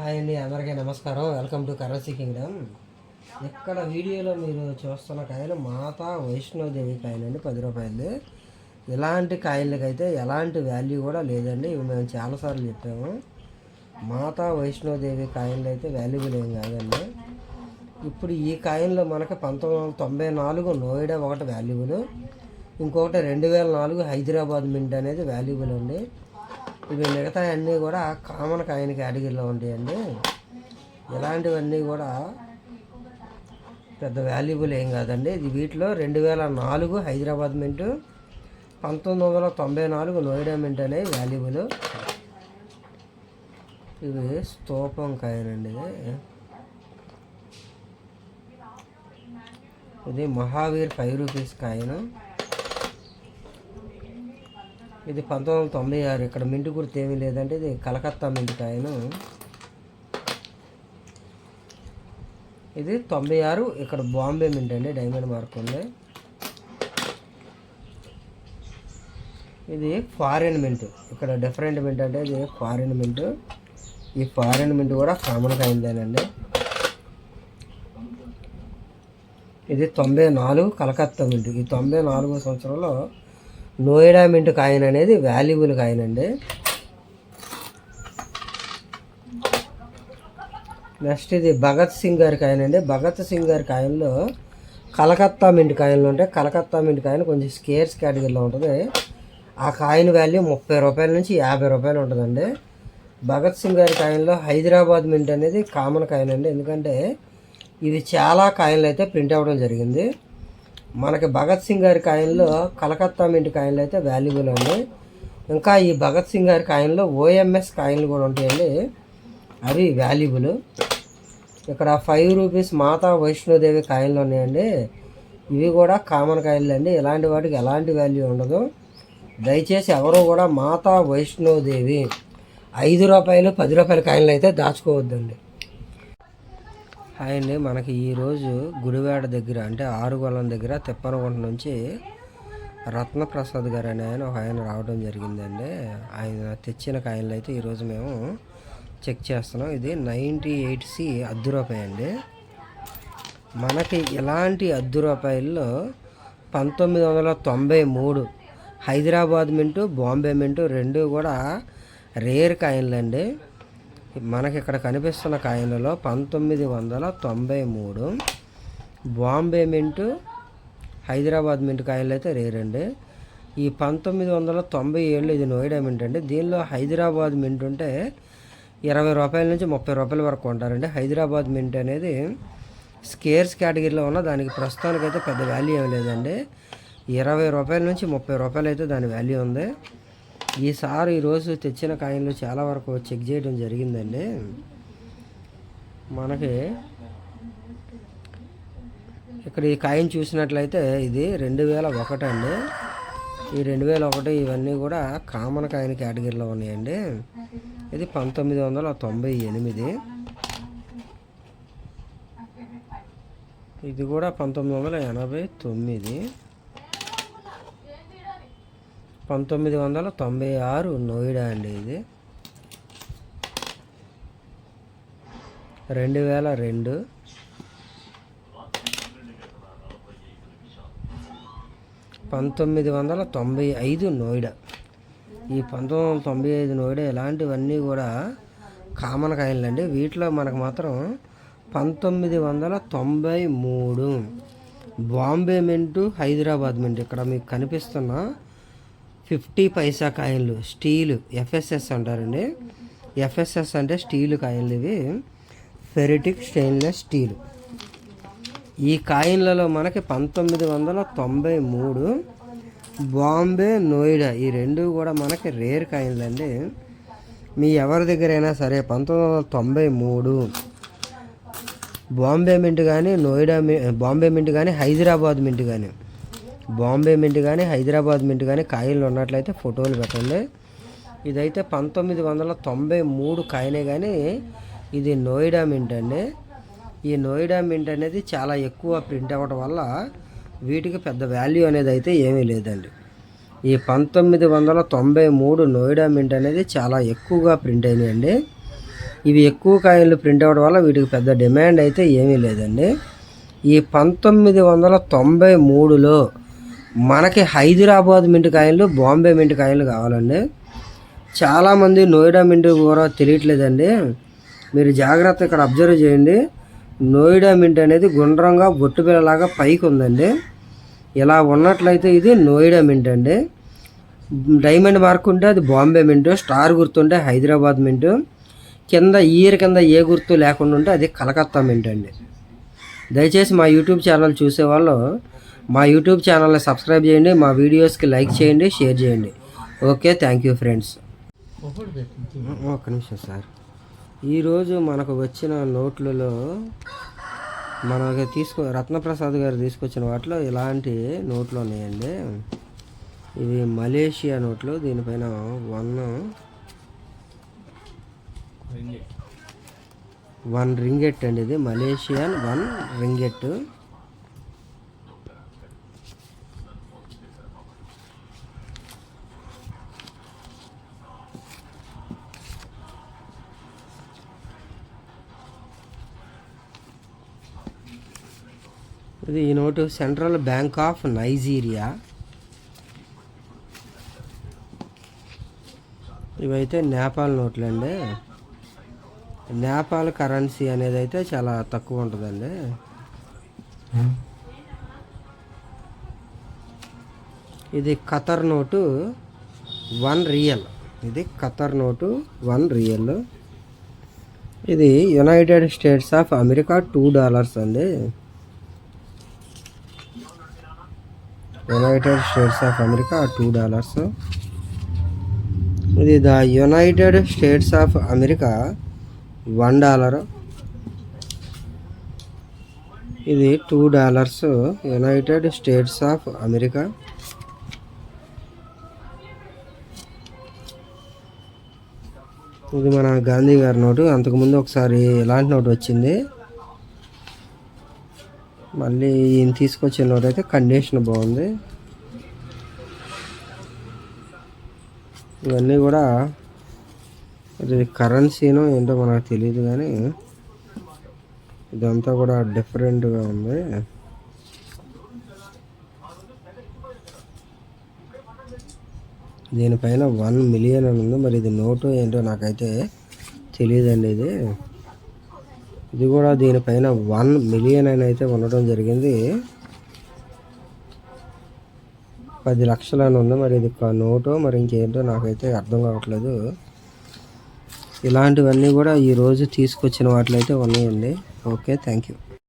Hi అండి అందరికీ నమస్కారం. వెల్కమ్ టు కరెన్సీ కింగ్డమ్ ఇక్కడ వీడియోలో మీరు చూస్తున్న కాయలు మాతా వైష్ణోదేవి కాయలు అండి పది రూపాయలు. ఇలాంటి కాయలకైతే ఎలాంటి వాల్యూ కూడా లేదండి. ఇవి మేము చాలాసార్లు చెప్పాము. మాతా వైష్ణోదేవి కాయలు అయితే వాల్యుబుల్ ఏం కాదండి. ఇప్పుడు ఈ కాయిన్లో మనకి పంతొమ్మిది వందల తొంభై నాలుగు నోయిడా ఒకటి వాల్యుబుల్ ఇంకొకటి రెండు వేల నాలుగు హైదరాబాద్ మింట్ అనేది వాల్యుబుల్ అండి. ఇవి మిగతా అన్నీ కూడా కామన్ కాయిన్ కేటగిరీలో ఉంటాయండి ఇలాంటివన్నీ కూడా పెద్ద వాల్యుబుల్ ఏం కాదండి. ఇది వీటిలో రెండు వేల నాలుగు హైదరాబాద్ మింటు పంతొమ్మిది వందల తొంభై నాలుగు నోయిడా మింట్ అనే వాల్యుబుల్. ఇవి స్తూపం కాయనండి ఇది మహావీర్ ఫైవ్ రూపీస్ కాయను. ఇది పంతొమ్మిది వందల తొంభై ఆరు. ఇక్కడ మింటు గుర్తు ఏమీ లేదంటే ఇది కలకత్తా మింటికాయను ఇది తొంభై ఆరు. ఇక్కడ బాంబే మింట్ అండి. డైమండ్ మార్క్ ఉంది. ఇది ఫారిన్ మింట్. ఇక్కడ డిఫరెంట్ మింట్ అంటే ఇది ఫారిన్ మింట్. ఈ ఫారిన్ మింట్ కూడా కామన్ కాయిందేనండి ఇది తొంభై నాలుగు కలకత్తా మింట్. ఈ తొంభై నాలుగో సంవత్సరంలో నోయిడా మింట్ కాయిన్ అనేది వాల్యుబుల్ కాయిన్ అండి. నెక్స్ట్ ఇది భగత్ సింగ్ గారి కాయిన్ అండి. భగత్ సింగ్ గారి కాయిన్లో కలకత్తా మింట్ కాయిన్లు ఉంటాయి. కలకత్తా మింట్ కాయిన్ కొంచెం స్కేర్స్ కేటగిరీలో ఉంటుంది. ఆ కాయిన్ వాల్యూ ముప్పై రూపాయల నుంచి యాభై రూపాయలు ఉంటుందండి. భగత్ సింగ్ గారి కాయిన్లో హైదరాబాద్ మింట్ అనేది కామన్ కాయిన్ అండి. ఎందుకంటే ఇది చాలా కాయిన్లు అయితే ప్రింట్ అవ్వడం జరిగింది. మనకి భగత్ సింగ్ గారి కాయిన్లో కలకత్తా మింట్ కాయిన్లు అయితే వాల్యుబుల్ అండి ఇంకా ఈ భగత్ సింగ్ గారి కాయిన్లో ఓఎంఎస్ కాయిన్లు కూడా ఉంటాయండి. అవి వాల్యుబుల్ ఇక్కడ ఫైవ్ రూపీస్ మాతా వైష్ణోదేవి కాయిన్లు ఉన్నాయండి. ఇవి కూడా కామన్ కాయిన్లు అండి. ఇలాంటి వాటికి ఎలాంటి వాల్యూ ఉండదు. దయచేసి ఎవరు కూడా మాతా వైష్ణోదేవి ఐదు రూపాయలు పది రూపాయల కాయిన్లు అయితే దాచుకోవద్దండి. హాయ్ అండి మనకి ఈరోజు గుడివాడ దగ్గర అంటే ఆరుగొలం దగ్గర తిప్పనగుంట నుంచి రత్నప్రసాద్ గారు అనే ఆయన ఒక ఆయన రావడం జరిగిందండి. ఆయన తెచ్చిన కాయలు అయితే ఈరోజు మేము చెక్ చేస్తున్నాం. ఇది నైంటీ ఎయిట్ సి అద్దు రూపాయి అండి. మనకి ఇలాంటి అర్ధ రూపాయల్లో పంతొమ్మిది వందల తొంభై మూడు హైదరాబాద్ మింటు బాంబే మింటు రెండు కూడా రేర్ కాయిన్లు అండి మనకి ఇక్కడ కనిపిస్తున్న కాయిన్లలో పంతొమ్మిది వందల తొంభై మూడు బాంబే మింటు హైదరాబాద్ మింట్ కాయిన్లు అయితే రేరండి. ఈ పంతొమ్మిది వందల తొంభై ఏళ్ళు ఇది నోయిడా మింట్ అండి. దీనిలో హైదరాబాద్ మింట్ ఉంటే ఇరవై రూపాయల నుంచి ముప్పై రూపాయల వరకు ఉంటారండి హైదరాబాద్ మింట్ అనేది స్కేర్స్ కేటగిరీలో ఉన్న దానికి ప్రస్తుతానికైతే పెద్ద వాల్యూ ఏం లేదండి. ఇరవై రూపాయల నుంచి ముప్పై రూపాయలు అయితే దాని వాల్యూ ఉంది. ఈసారి ఈరోజు తెచ్చిన కాయిన్లు చాలా వరకు చెక్ చేయడం జరిగిందండి. మనకి ఇక్కడ ఈ కాయిన్ చూసినట్లయితే ఇది రెండు వేల ఒకటి అండి. ఈ రెండు వేల ఒకటి ఇవన్నీ కూడా కామన్ కాయిన్ కేటగిరీలో ఉన్నాయండి. ఇది పంతొమ్మిది వందల తొంభై ఎనిమిది. ఇది కూడా పంతొమ్మిది వందల ఎనభై తొమ్మిది. పంతొమ్మిది వందల తొంభై ఆరు నోయిడా అండి ఇది. రెండు వేల రెండు. పంతొమ్మిది వందల తొంభై ఐదు నోయిడా. ఈ పంతొమ్మిది వందల తొంభై ఐదు నోయిడా ఇలాంటివన్నీ కూడా కామన్ కాయిన్లు అండి. వీటిలో మనకు మాత్రం పంతొమ్మిది వందల తొంభై మూడు బాంబే మింటు హైదరాబాద్ మెంటు ఇక్కడ మీకు కనిపిస్తున్న ఫిఫ్టీ పైసా కాయిన్లు స్టీలు ఎఫ్ఎస్ఎస్ అంటారండి. ఎఫ్ఎస్ఎస్ అంటే స్టీలు కాయిన్లు ఇవి. Ferritic stainless steel. ఈ కాయిన్లలో మనకి పంతొమ్మిది వందల తొంభై మూడు బాంబే నోయిడా ఈ రెండు కూడా మనకి రేర్ కాయిన్లు అండి మీ ఎవరి దగ్గరైనా సరే పంతొమ్మిది వందల తొంభై మూడు బాంబే మింట్ కానీ నోయిడా మీ బాంబే మింట్ కానీ హైదరాబాద్ మింట్ కానీ బాంబే మింట్ కానీ హైదరాబాద్ మింట్ కానీ కాయిన్లు ఉన్నట్లయితే ఫోటోలు పెట్టండి. ఇదైతే పంతొమ్మిది వందల తొంభై మూడు కాయనే కానీ ఇది నోయిడా మింట్ అండి. ఈ నోయిడా మింట్ అనేది చాలా ఎక్కువ ప్రింట్ అవ్వడం వల్ల వీటికి పెద్ద వాల్యూ అనేది అయితే ఏమీ లేదండి. ఈ పంతొమ్మిది వందల తొంభై మూడు నోయిడా మింట్ అనేది చాలా ఎక్కువగా ప్రింట్ అయినాయండి. ఇవి ఎక్కువ కాయిన్లు ప్రింట్ అవ్వడం వల్ల వీటికి పెద్ద డిమాండ్ అయితే ఏమీ లేదండి. ఈ పంతొమ్మిది వందల తొంభై మూడులో మనకి హైదరాబాద్ మింట్ బాంబే మింట్ కావాలండి. చాలామంది నోయిడా మింట్ కూడా తెలియట్లేదండి. మీరు జాగ్రత్త ఇక్కడ అబ్జర్వ్ చేయండి. నోయిడా మింట్ అనేది గుండ్రంగా బొట్టు పిల్లలాగా పైకి ఉందండి. ఇలా ఉన్నట్లయితే ఇది నోయిడా మింట్ అండి. డైమండ్ మార్క్ ఉంటే అది బాంబే మింట్ స్టార్ గుర్తుంటే హైదరాబాద్ మింట్ కింద ఇయర్ కింద ఏ గుర్తు లేకుండా ఉంటే అది కలకత్తా మింట్ అండి దయచేసి మా యూట్యూబ్ ఛానల్ చూసేవాళ్ళు మా యూట్యూబ్ ఛానల్ని సబ్స్క్రైబ్ చేయండి మా వీడియోస్కి లైక్ చేయండి షేర్ చేయండి. Okay thank you friends. ఒక్క నిమిషం సార్. ఈరోజు మనకు వచ్చిన నోట్లలో మనకి తీసుకో రత్నప్రసాద్ గారు తీసుకొచ్చిన వాటిలో ఇలాంటి నోట్లు ఉన్నాయండి. ఇవి మలేషియా నోట్లు దీనిపైన వన్ వన్ రింగెట్ అండి ఇది. Malaysian one ringgit. ఇది ఈ note central bank of Nigeria ఇవైతే నేపాల్ నోట్లు అండి నేపాల్ కరెన్సీ అనేది అయితే చాలా తక్కువ ఉంటుందండి. ఇది ఖతర్ నోటు వన్ రియల్. ఇది ఖతర్ నోటు వన్ రియల్. ఇది United States of America two dollars అండి. United States of America two dollars ఇది the United States of America one dollar ఇది two dollars United States of America ఇది మన గాంధీ గారి note. అంతకుముందు ఒకసారి ఇలాంటి నోటు వచ్చింది. మళ్ళీ ఈయన తీసుకొచ్చిన అయితే కండిషన్ బాగుంది. ఇవన్నీ కూడా ఇది కరెన్సీనో ఏంటో మనకు తెలియదు కానీ ఇదంతా కూడా డిఫరెంట్గా ఉంది. దీనిపైన వన్ మిలియన్ అని ఉంది. మరి ఇది నోటు ఏంటో నాకైతే తెలియదండి ఇది. ఇది కూడా దీనిపైన వన్ మిలియన్ అని అయితే ఉండడం జరిగింది. పది లక్షలు అని ఉంది. మరి ఇది ఒక మరి ఇంకేంటో నాకైతే అర్థం కావట్లేదు. ఇలాంటివన్నీ కూడా ఈరోజు తీసుకొచ్చిన వాటిలో అయితే ఉన్నాయండి. Okay thank you